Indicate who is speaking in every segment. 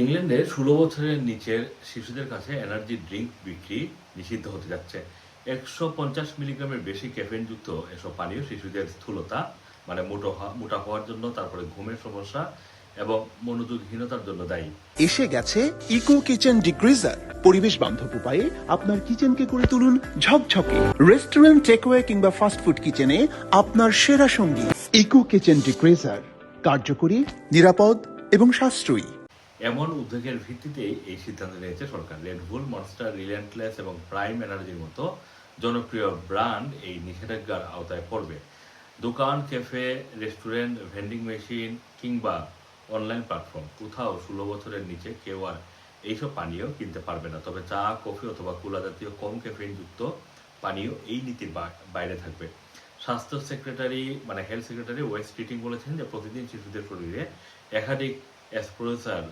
Speaker 1: ইংল্যান্ডে ষোলো বছরের নিচের শিশুদের কাছে এনার্জি ড্রিঙ্ক বিক্রি নিষিদ্ধ হতে যাচ্ছে। একশো পঞ্চাশ মিলিগ্রামের বেশি ক্যাফেইনযুক্ত এসব পানীয় শিশুদের স্থূলতা মানে মোটো মোটা হওয়ার জন্য, তারপরে ঘুমের সমস্যা এবং মনোযোগহীনতার জন্য দায়ী।
Speaker 2: এসে গেছে ইকো কিচেন ডিগ্রিজার পরিবেশ বান্ধব উপায়ে আপনার কিচেনকে করে তুলুন ঝকঝকে। রেস্টুরেন্ট, টেকওয়ে কিংবা ফাস্টফুড কিচেনে আপনার সেরা সঙ্গী। ইকো কিচেন ডিগ্রিজার কার্যকরী, নিরাপদ এবং সাশ্রয়ী।
Speaker 1: এমন উদ্যোগের ভিত্তিতে এই সিদ্ধান্ত নিয়েছে সরকার। রেডবুল মনস্টার রিল্যান্টলেস এবং প্রাইম এনার্জির মতো জনপ্রিয় ব্র্যান্ড এই নিষেধাজ্ঞার আওতায় পড়বে। দোকান, ক্যাফে, রেস্টুরেন্ট ভেন্ডিং মেশিন কিংবা অনলাইন প্ল্যাটফর্ম কোথাও ষোলো বছরের নিচে কেউ আর এইসব পানীয় কিনতে পারবে না। তবে চা, কফি অথবা কুলা জাতীয় কম ক্যাফেইনযুক্ত পানীয় এই নীতির বাইরে থাকবে। স্বাস্থ্য সেক্রেটারি মানে হেলথ সেক্রেটারি ওয়েস্ট স্ট্রিটিং বলেছেন যে প্রতিদিন শিশুদের শরীরে একাধিক এসপ্রেসার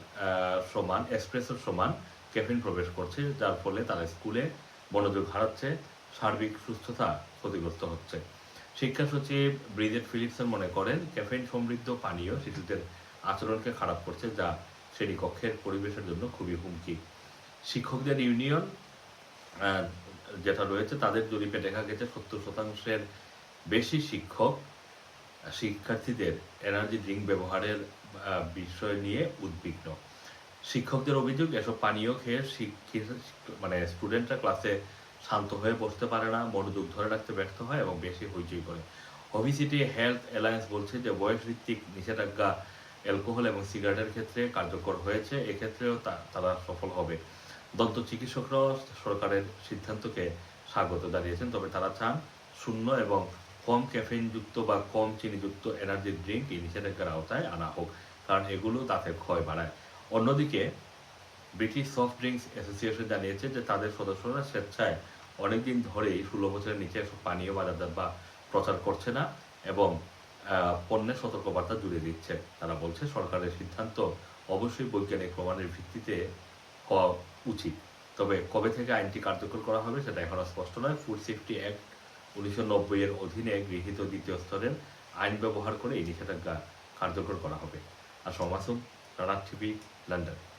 Speaker 1: সমান এসপ্রেসোর সমান ক্যাফিন প্রবেশ করছে, যার ফলে তারা স্কুলে মনোযোগ হারাচ্ছে, সার্বিক সুস্থতা ক্ষতিগ্রস্ত হচ্ছে। শিক্ষা সচিব ব্রিজেট ফিলিপসন মনে করেন ক্যাফেইন সমৃদ্ধ পানীয় শিশুদের আচরণকে খারাপ করছে, যা শ্রেণীকক্ষের পরিবেশের জন্য খুবই হুমকি। শিক্ষকদের ইউনিয়ন যেটা রয়েছে, তাদের জরিপে দেখা গেছে, সত্তর শতাংশের বেশি শিক্ষক শিক্ষার্থীদের এনার্জি ড্রিঙ্ক ব্যবহারের বিষয় নিয়ে উদ্বিগ্ন। শিক্ষকদের অভিযোগ, এসব পানীয় খেয়ে মানে স্টুডেন্টরা ক্লাসে শান্ত হয়ে বসতে পারে না, মনোযোগ ধরে রাখতে ব্যর্থ হয় এবং বেশি হইচই করে। ওবিসিটি হেলথ অ্যালায়েন্স বলছে যে বয়স ভিত্তিক নিষেধাজ্ঞা অ্যালকোহল এবং সিগারেটের ক্ষেত্রে কার্যকর হয়েছে, এক্ষেত্রেও তারা সফল হবে। দন্ত চিকিৎসকরাও সরকারের সিদ্ধান্তকে স্বাগত জানিয়েছেন, তবে তারা চান শূন্য এবং কম ক্যাফেইনযুক্ত বা কম চিনিযুক্ত এনার্জি ড্রিঙ্ক এই নিষেধাজ্ঞার আওতায় আনা হোক, কারণ এগুলো দাঁতের ক্ষয় বাড়ায়। অন্যদিকে ব্রিটিশ সফট ড্রিঙ্কস অ্যাসোসিয়েশন জানিয়েছে যে তাদের সদস্যরা স্বেচ্ছায় অনেকদিন ধরেই ষোলো বছরের নিচে পানীয় বাজারজাত বা প্রচার করছে না এবং পণ্যের সতর্কবার্তা জুড়ে দিচ্ছে। তারা বলছে, সরকারের সিদ্ধান্ত অবশ্যই বৈজ্ঞানিক প্রমাণের ভিত্তিতে হওয়া উচিত। তবে কবে থেকে আইনটি কার্যকর করা হবে সেটা এখনও স্পষ্ট নয়। ফুড সেফটি অ্যাক্ট উনিশশো নব্বইয়ের অধীনে গৃহীত দ্বিতীয় স্তরের আইন ব্যবহার করে এই নিষেধাজ্ঞা কার্যকর করা হবে। আর সমাসম রানার টিভি, লন্ডন।